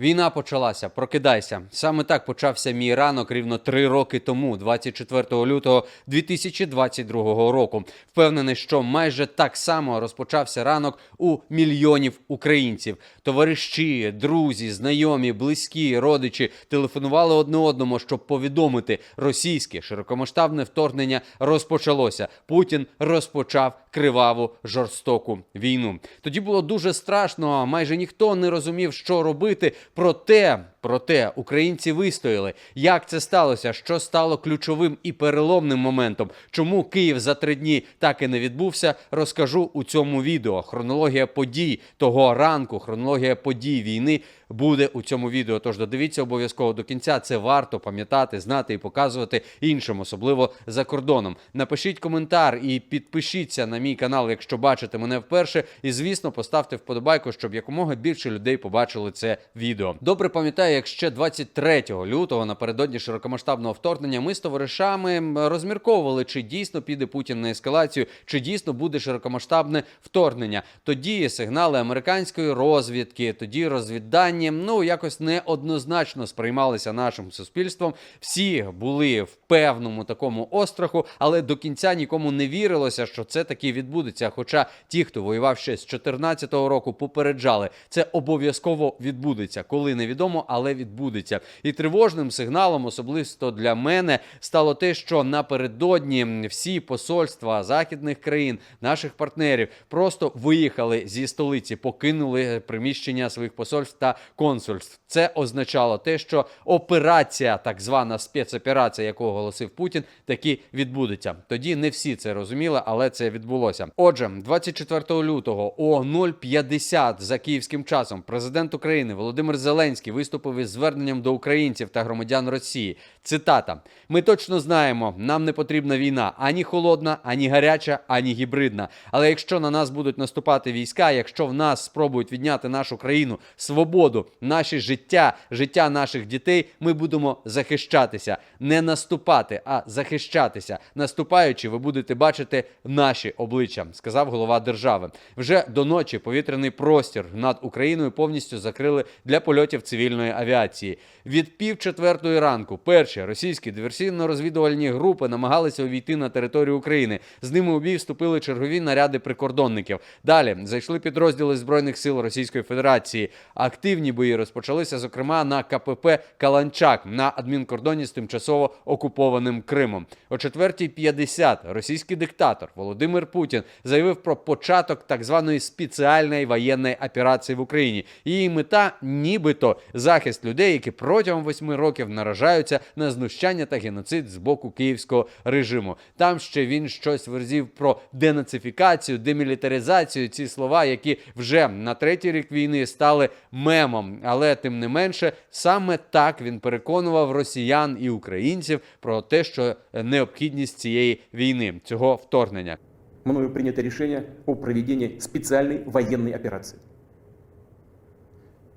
Війна почалася. Прокидайся. Саме так почався мій ранок рівно три роки тому, 24 лютого 2022 року. Впевнений, що майже так само розпочався ранок у мільйонів українців. Товариші, друзі, знайомі, близькі, родичі телефонували одне одному, щоб повідомити, російське широкомасштабне вторгнення розпочалося. Путін розпочав криваву жорстоку війну. Тоді було дуже страшно. Майже ніхто не розумів, що робити. Проте, проте українці вистояли. Як це сталося? Що стало ключовим і переломним моментом? Чому Київ за три дні так і не відбувся? Розкажу у цьому відео. Хронологія подій того ранку, хронологія подій війни буде у цьому відео. Тож додивіться обов'язково до кінця. Це варто пам'ятати, знати і показувати іншим, особливо за кордоном. Напишіть коментар і підпишіться на мій канал, якщо бачите мене вперше. І звісно, поставте вподобайку, щоб якомога більше людей побачили це відео. Добре пам'ятаю, як ще 23 лютого напередодні широкомасштабного вторгнення ми з товаришами розмірковували, чи дійсно піде Путін на ескалацію, чи дійсно буде широкомасштабне вторгнення. Тоді сигнали американської розвідки, тоді розвіддані, ну якось неоднозначно сприймалися нашим суспільством. Всі були в певному такому остраху, але до кінця нікому не вірилося, що це таки відбудеться. Хоча ті, хто воював ще з 2014 року, попереджали, це обов'язково відбудеться, коли невідомо, але відбудеться. І тривожним сигналом, особисто для мене, стало те, що напередодні всі посольства західних країн, наших партнерів, просто виїхали зі столиці, покинули приміщення своїх посольств та консульств. Це означало те, що операція, так звана спецоперація, яку оголосив Путін, таки відбудеться. Тоді не всі це розуміли, але це відбулося. Отже, 24 лютого о 0.50 за київським часом президент України Володимир Зеленський виступив із зверненням до українців та громадян Росії. Цитата: Ми точно знаємо, нам не потрібна війна ані холодна, ані гаряча, ані гібридна. Але якщо на нас будуть наступати війська, якщо в нас спробують відняти нашу країну, свободу, наші життя, життя наших дітей, ми будемо захищатися, не наступати, а захищатися. Наступаючи, ви будете бачити наші обличчя, сказав голова держави. Вже до ночі повітряний простір над Україною повністю закрили для польотів цивільної авіації. Від пів четвертої ранку перші російські диверсійно-розвідувальні групи намагалися увійти на територію України. З ними у бій вступили чергові наряди прикордонників. Далі зайшли підрозділи збройних сил Російської Федерації. Активні бої розпочалися, зокрема на КПП Каланчак на адмінкордоні з тимчасово окупованим Кримом. О 4.50 російський диктатор Володимир Путін заявив про початок так званої спеціальної воєнної операції в Україні. Її мета, нібито, захист людей, які протягом восьми років наражаються на знущання та геноцид з боку київського режиму. Там ще він щось верзів про денацифікацію, демілітаризацію. Ці слова, які вже на третій рік війни стали мемом. Але тим не менше, саме так він переконував росіян і українців про те, що необхідність цієї війни, цього вторгнення. мною принято решение о проведении специальной военной операции.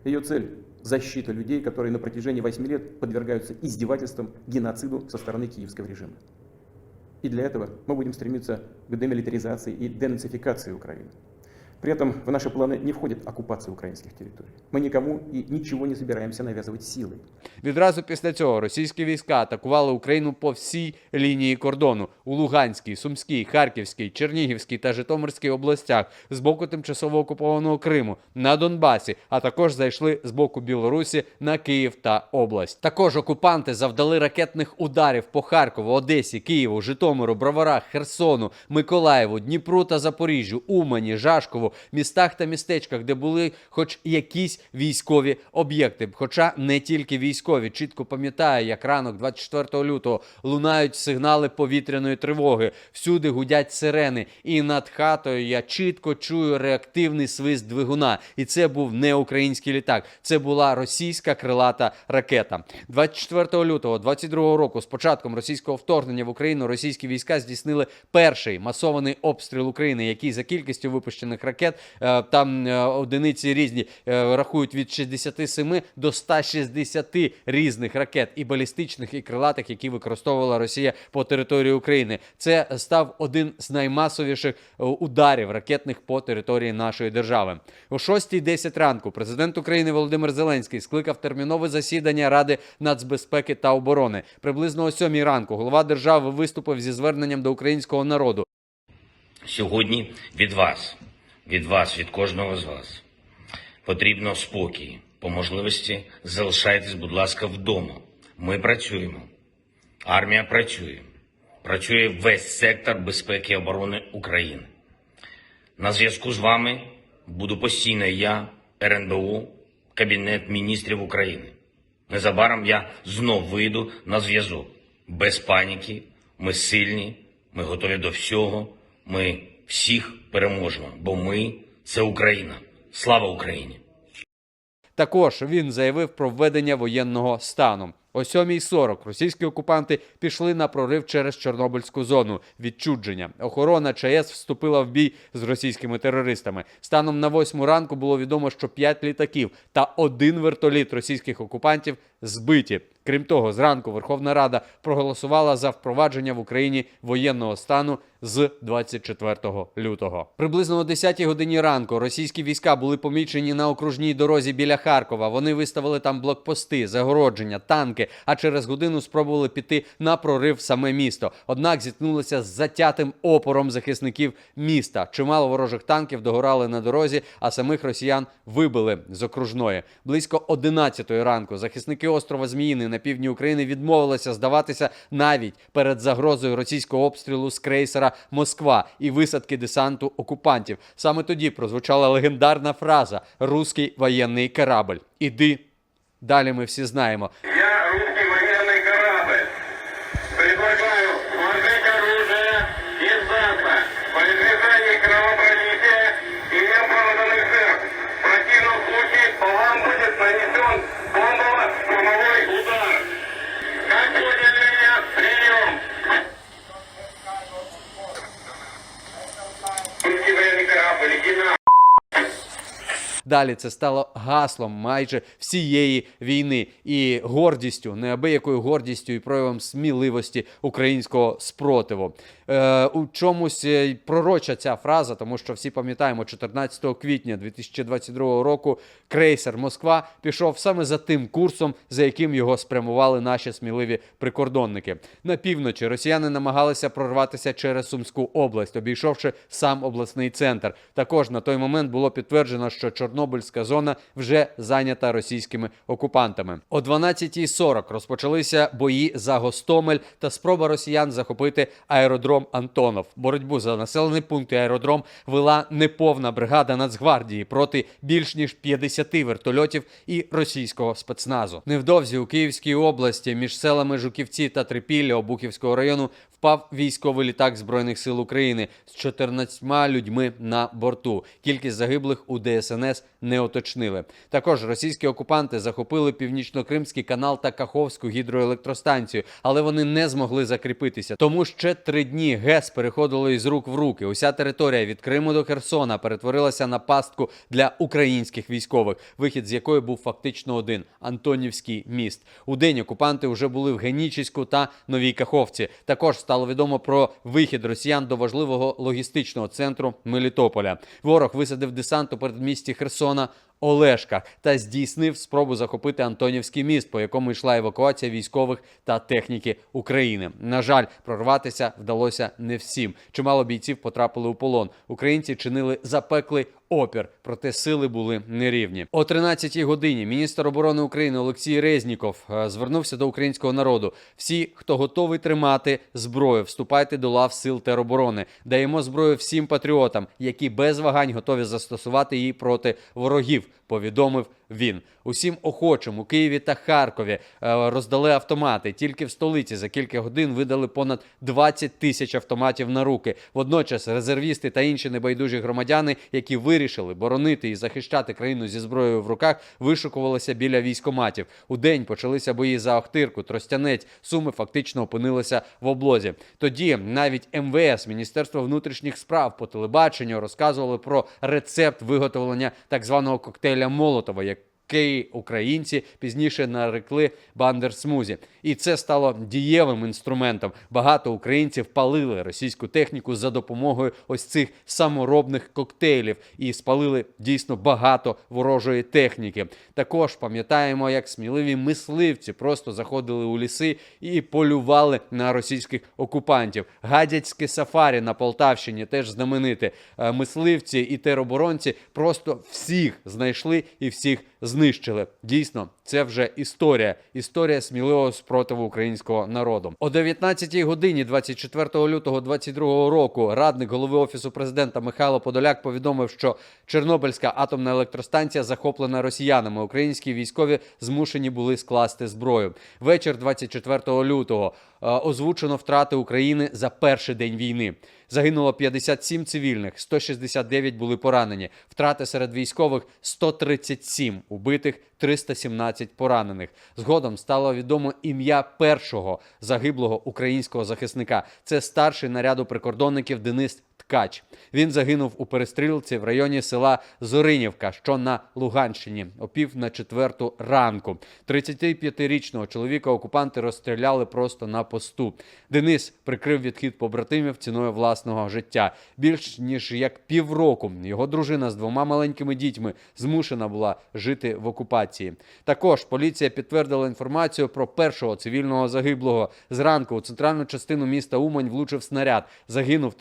Ее цель – защита людей, которые на протяжении 8 лет подвергаются издевательствам, геноциду со стороны киевского режима. И для этого мы будем стремиться к демилитаризации и денацификации Украины. При этом в наши планы не входит оккупация украинских территорий. Мы никому и ничего не собираемся навязывать силой. Відразу після цього російські війська атакували Україну по всій лінії кордону у Луганській, Сумській, Харківській, Чернігівській та Житомирській областях з боку тимчасово окупованого Криму на Донбасі, а також зайшли з боку Білорусі на Київ та область. Також окупанти завдали ракетних ударів по Харкову, Одесі, Києву, Житомиру, Броварах, Херсону, Миколаєву, Дніпру та Запоріжжю, Умані, Жашкову, містах та містечках, де були хоч якісь військові об'єкти. Хоча не тільки військові, чітко пам'ятаю, як ранок 24 лютого лунають сигнали повітряної тривоги. Всюди гудять сирени, і над хатою я чітко чую реактивний свист двигуна. І це був не український літак, це була російська крилата ракета. 24 лютого 22 року, з початком російського вторгнення в Україну, російські війська здійснили перший масований обстріл України, який за кількістю випущених ракет ракет. Е, Там е, одиниці різні е, рахують від 67 до 160 різних ракет і балістичних, і крилатих, які використовувала Росія по території України. Це став один з наймасовіших ударів ракетних по території нашої держави. О 6.10 ранку президент України Володимир Зеленський скликав термінове засідання Ради нацбезпеки та оборони. Приблизно о 7 ранку голова держави виступив зі зверненням до українського народу. Сьогодні від вас, від вас, від кожного з вас потрібно спокій. По можливості залишайтесь, будь ласка, вдома. Ми працюємо. Армія працює. Працює весь сектор безпеки і оборони України. На зв'язку з вами буду постійно я, РНБУ, Кабінет міністрів України. Незабаром я знов вийду на зв'язок. Без паніки, ми сильні, ми готові до всього. Ми всіх переможемо, бо ми це Україна. Слава Україні! Також він заявив про введення воєнного стану. О 7.40 російські окупанти пішли на прорив через Чорнобильську зону відчудження. Охорона ЧАЕС вступила в бій з російськими терористами. Станом на 8 ранку було відомо, що 5 літаків та один вертоліт російських окупантів збиті. Крім того, зранку Верховна Рада проголосувала за впровадження в Україні воєнного стану з 24 лютого. Приблизно о 10 годині ранку російські війська були помічені на окружній дорозі біля Харкова. Вони виставили там блокпости, загородження, танки. А через годину спробували піти на прорив саме місто. Однак зіткнулися з затятим опором захисників міста. Чимало ворожих танків догорали на дорозі, а самих росіян вибили з окружної. Близько 11 ранку захисники острова Зміїни на півдні України відмовилася здаватися навіть перед загрозою російського обстрілу з крейсера Москва і висадки десанту окупантів. Саме тоді прозвучала легендарна фраза Руський воєнний корабль. Іди. Далі ми всі знаємо. Далі це стало гаслом майже всієї війни і гордістю, неабиякою гордістю і проявом сміливості українського спротиву. Е, у чомусь е, пророча ця фраза, тому що всі пам'ятаємо, 14 квітня 2022 року крейсер Москва пішов саме за тим курсом, за яким його спрямували наші сміливі прикордонники. На півночі росіяни намагалися прорватися через Сумську область, обійшовши сам обласний центр. Також на той момент було підтверджено, що Чорнобильська зона вже зайнята російськими окупантами. О 12.40 розпочалися бої за Гостомель та спроба росіян захопити аеродром Антонов. Боротьбу за населений пункт і аеродром вела неповна бригада Нацгвардії проти більш ніж 50 вертольотів і російського спецназу. Невдовзі у Київській області між селами Жуківці та Трипілля Обухівського району впав військовий літак Збройних сил України з 14 людьми на борту. Кількість загиблих у ДСНС не уточнили. Також російські окупанти захопили північно-кримський канал та Каховську гідроелектростанцію, але вони не змогли закріпитися. Тому ще три дні ГЕС переходило із рук в руки. Уся територія від Криму до Херсона перетворилася на пастку для українських військових, вихід з якої був фактично один Антонівський міст. У день окупанти вже були в Генічіську та Новій Каховці. Також стало відомо про вихід росіян до важливого логістичного центру Мелітополя. Ворог висадив десант у передмісті Херсона. Олешка та здійснив спробу захопити Антонівський міст, по якому йшла евакуація військових та техніки України. На жаль, прорватися вдалося не всім. Чимало бійців потрапили у полон. Українці чинили запеклий опір, проте сили були нерівні. О 13-й годині міністр оборони України Олексій Резніков е, звернувся до українського народу. Всі, хто готовий тримати зброю, вступайте до лав сил тероборони. Даємо зброю всім патріотам, які без вагань готові застосувати її проти ворогів. Повідомив він усім охочим у Києві та Харкові е, роздали автомати. Тільки в столиці за кілька годин видали понад 20 тисяч автоматів на руки. Водночас резервісти та інші небайдужі громадяни, які вирішили боронити і захищати країну зі зброєю в руках, вишукувалися біля військоматів. У день почалися бої за Охтирку, Тростянець. Суми фактично опинилися в облозі. Тоді навіть МВС, Міністерство внутрішніх справ по телебаченню розказували про рецепт виготовлення так званого коктейля Молотова. Який українці пізніше нарекли бандерсмузі, і це стало дієвим інструментом. Багато українців палили російську техніку за допомогою ось цих саморобних коктейлів і спалили дійсно багато ворожої техніки. Також пам'ятаємо, як сміливі мисливці просто заходили у ліси і полювали на російських окупантів. Гадяцьке сафарі на Полтавщині теж знамените. Мисливці і тероборонці просто всіх знайшли і всіх знищили. Дійсно, це вже історія. Історія сміливого спротиву українського народу. О 19-й годині, 24 лютого 22 року, радник голови офісу президента Михайло Подоляк повідомив, що Чорнобильська атомна електростанція захоплена росіянами. Українські військові змушені були скласти зброю. Вечір 24 лютого озвучено втрати України за перший день війни. Загинуло 57 цивільних, 169 були поранені. Втрати серед військових 137 убитих, 317 поранених. Згодом стало відомо ім'я першого загиблого українського захисника. Це старший наряду прикордонників Денис Ткач. Він загинув у перестрілці в районі села Зоринівка, що на Луганщині, о пів на четверту ранку. 35-річного чоловіка окупанти розстріляли просто на посту. Денис прикрив відхід побратимів ціною власного життя. Більш ніж як півроку його дружина з двома маленькими дітьми змушена була жити в окупації. Також поліція підтвердила інформацію про першого цивільного загиблого. Зранку у центральну частину міста Умань влучив снаряд. Загинув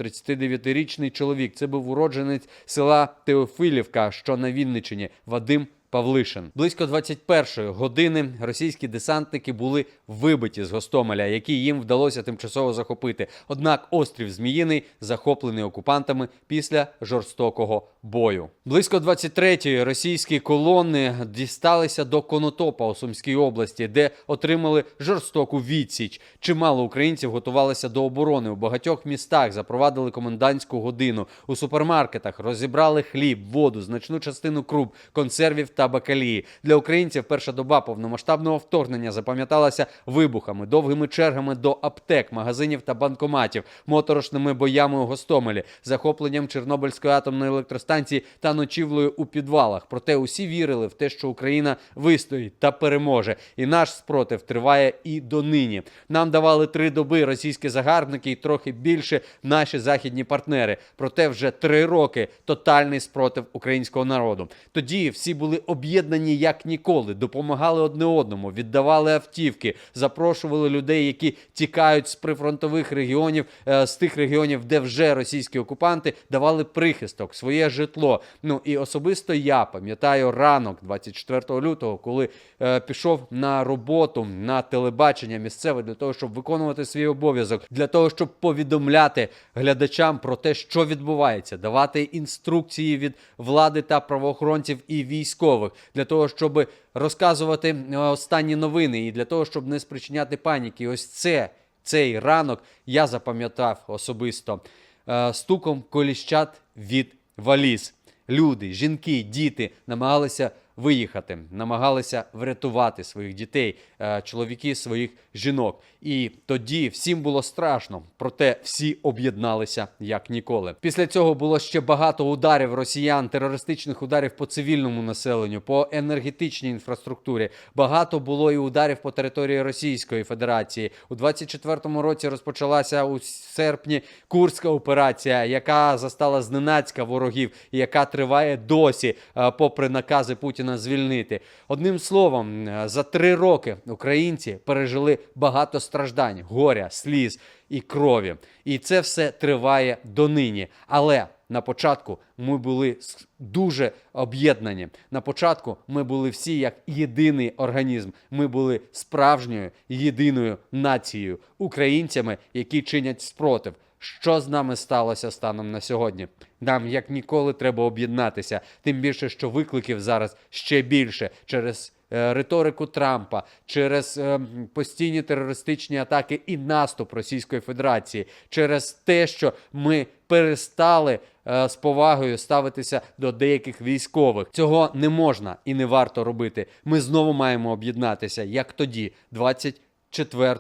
39-річний чоловік. Це був уродженець села Теофилівка, що на Вінниччині, Вадим Павлишин. Близько 21-ї години російські десантники були вибиті з Гостомеля, які їм вдалося тимчасово захопити. Однак острів Зміїний захоплений окупантами після жорстокого бою. Близько 23-ї російські колони дісталися до Конотопа у Сумській області, де отримали жорстоку відсіч. Чимало українців готувалися до оборони. У багатьох містах запровадили комендантську годину. У супермаркетах розібрали хліб, воду, значну частину круп, консервів та бакалії. Для українців перша доба повномасштабного вторгнення запам'яталася вибухами, довгими чергами до аптек, магазинів та банкоматів, моторошними боями у Гостомелі, захопленням Чорнобильської атомної електростанції та ночівлею у підвалах. Проте усі вірили в те, що Україна вистоїть та переможе. І наш спротив триває і донині. Нам давали три доби російські загарбники і трохи більше наші західні партнери. Проте вже три роки тотальний спротив українського народу. Тоді всі були об'єднані як ніколи, допомагали одне одному, віддавали автівки, запрошували людей, які тікають з прифронтових регіонів, е, з тих регіонів, де вже російські окупанти давали прихисток, своє житло. Ну і особисто я пам'ятаю ранок 24 лютого, коли е, пішов на роботу на телебачення місцеве для того, щоб виконувати свій обов'язок, для того, щоб повідомляти глядачам про те, що відбувається, давати інструкції від влади та правоохоронців і військових для того, щоб розказувати е, останні новини, і для того, щоб не спричиняти паніки. Ось це цей ранок я запам'ятав особисто е, стуком коліщат від валіз. Люди, жінки, діти намагалися виїхати, намагалися врятувати своїх дітей, е, чоловіки своїх жінок. І тоді всім було страшно, проте всі об'єдналися як ніколи. Після цього було ще багато ударів росіян, терористичних ударів по цивільному населенню, по енергетичній інфраструктурі. Багато було і ударів по території Російської Федерації. У 24-му році розпочалася у серпні Курська операція, яка застала зненацька ворогів, і яка триває досі, е, попри накази Путіна звільнити. Одним словом, е, за три роки українці пережили багато страждань, горя, сліз і крові. І це все триває донині. Але на початку ми були дуже об'єднані. На початку ми були всі як єдиний організм. Ми були справжньою єдиною нацією, українцями, які чинять спротив. Що з нами сталося станом на сьогодні. Нам як ніколи треба об'єднатися, тим більше, що викликів зараз ще більше через е, риторику Трампа, через е, постійні терористичні атаки і наступ Російської Федерації, через те, що ми перестали е, з повагою ставитися до деяких військових. Цього не можна і не варто робити. Ми знову маємо об'єднатися, як тоді, 24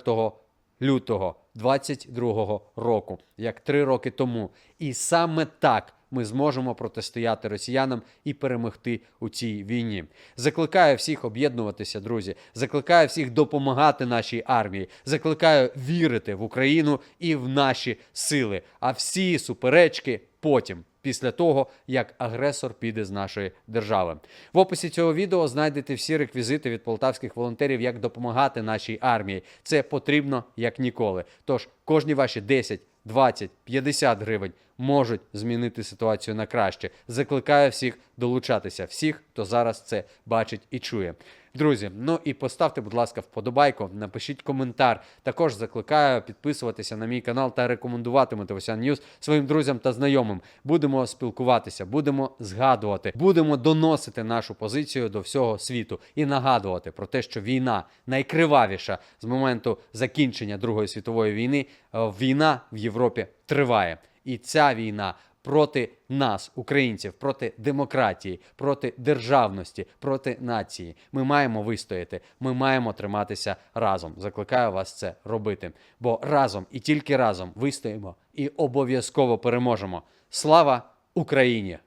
лютого 22 року, як три роки тому. І саме так ми зможемо протистояти росіянам і перемогти у цій війні. Закликаю всіх об'єднуватися, друзі. Закликаю всіх допомагати нашій армії. Закликаю вірити в Україну і в наші сили. А всі суперечки потім. Після того, як агресор піде з нашої держави, в описі цього відео знайдете всі реквізити від полтавських волонтерів, як допомагати нашій армії. Це потрібно як ніколи. Тож кожні ваші 10, 20, 50 гривень можуть змінити ситуацію на краще. Закликаю всіх долучатися, всіх, хто зараз це бачить і чує. Друзі, ну і поставте, будь ласка, вподобайку, напишіть коментар. Також закликаю підписуватися на мій канал та рекомендувати Мотивасян Ньюс своїм друзям та знайомим. Будемо спілкуватися, будемо згадувати, будемо доносити нашу позицію до всього світу і нагадувати про те, що війна найкривавіша з моменту закінчення Другої світової війни. е, Війна в Європі триває, і ця війна проти нас, українців, проти демократії, проти державності, проти нації. Ми маємо вистояти. Ми маємо триматися разом. Закликаю вас це робити. Бо разом і тільки разом вистоїмо і обов'язково переможемо. Слава Україні!